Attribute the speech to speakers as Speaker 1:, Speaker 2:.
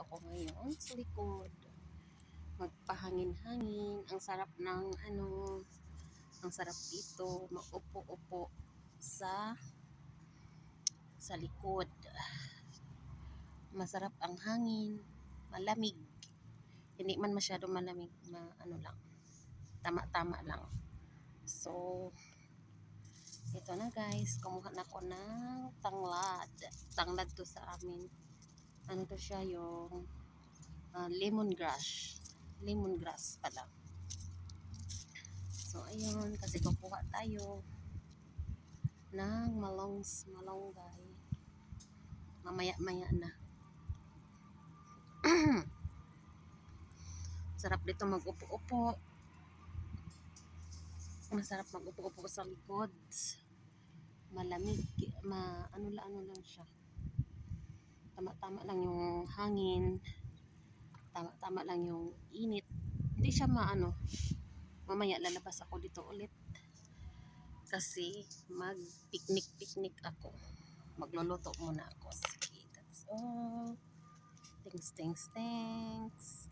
Speaker 1: ako ngayon sa likod. Magpahangin-hangin. Ang sarap ng ano, ang sarap dito. Maupo-upo sa sa likod. Masarap ang hangin. Malamig. Hindi man masyado malamig. Ma, ano lang. Tama-tama lang. So, ito na guys. Kumuha na ako ng tanglad. Tanglad to sa amin. Ano siya yung ah, lemongrass. Lemongrass pala. So, ayun. Kasi kukuha tayo ng malongs, malonggay. Mamaya-maya na. Sarap dito mag-upo-upo. Masarap mag-upo-upo sa likod. Malamig. Ma, ano lang, ano lang siya. Tama-tama lang yung hangin. Tama-tama lang yung init. Hindi siya maano. Mamaya lalabas ako dito ulit. Kasi mag-picnic-picnic ako. Magluluto muna ako. Sige, that's all. Thanks, thanks, thanks.